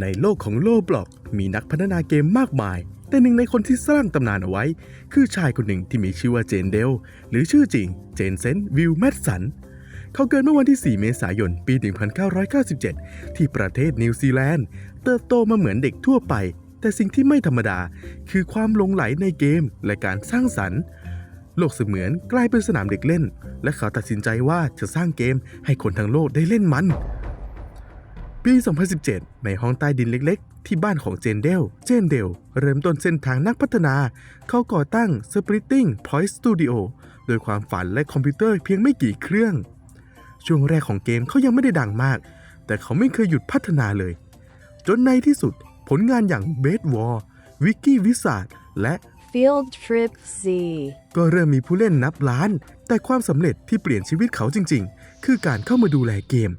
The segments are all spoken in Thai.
ในโลกของโลบล็อกมีนักพัฒนาเกมมากมาย แต่หนึ่งในคนที่สร้างตำนานเอาไว้ คือชายคนหนึ่งที่มีชื่อว่าเจนเดล หรือชื่อจริงเจนเซนวิลแมดสัน เขาเกิดเมื่อวันที่ 4 เมษายน ปี 1997 ที่ประเทศนิวซีแลนด์ เติบโตมาเหมือนเด็กทั่วไป แต่สิ่งที่ไม่ธรรมดา คือความหลงไหลในเกมและการสร้างสรรค์โลกเสมือนกลายเป็นสนามเด็กเล่น และเขาตัดสินใจว่าจะสร้างเกมให้คนทั้งโลกได้เล่นมัน ปี 2017 ในห้องใต้ดินเล็กๆ ที่บ้านของเจนเดล เจนเดล เริ่มต้นเส้นทางนักพัฒนา เขาก่อตั้ง Splitting Point Studio โดยความฝันและคอมพิวเตอร์เพียงไม่กี่เครื่อง ช่วงแรกของเกมเขายังไม่ได้ดังมาก แต่เขาไม่เคยหยุดพัฒนาเลย จนในที่สุดผลงานอย่าง b e d War Wiki Wizard และ Field Trip Z. ก็เริ่มมีผู้เล่นนับล้าน แต่ความสำเร็จที่เปลี่ยนชีวิตเขาจริง ๆ คือการเข้ามาดูแลเกม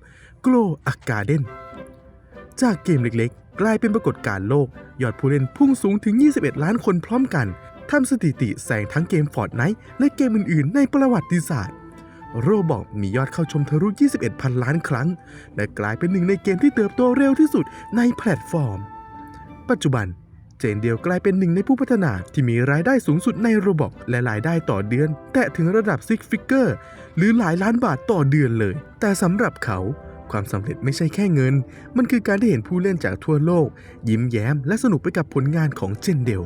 Glow a Garden จากเกมเล็กๆ กลายเป็นปรากฏการณ์โลก ยอดผู้เล่นพุ่งสูงถึง 21 ล้านคนพร้อมกันทำสถิติแซงทั้งเกม Fortnite และเกมอื่นๆ ในประวัติศาสตร์ โรบอกมียอดเข้าชมทะลุ 21 พันล้านครั้ง และกลายเป็นหนึ่งในเกมที่เติบโตเร็วที่สุดในแพลตฟอร์ม ปัจจุบันเจนเดียวกลายเป็นหนึ่งในผู้พัฒนาที่มีรายได้สูงสุดในโรบอกและรายได้ต่อเดือน แตะถึงระดับซิกฟิกเกอร์หรือหลายล้านบาทต่อเดือนเลย แต่สำหรับเขา ความสำเร็จไม่ใช่แค่เงิน มันคือการได้เห็นผู้เล่นจากทั่วโลก ยิ้มแย้มและสนุกไปกับผลงานของเจนเดล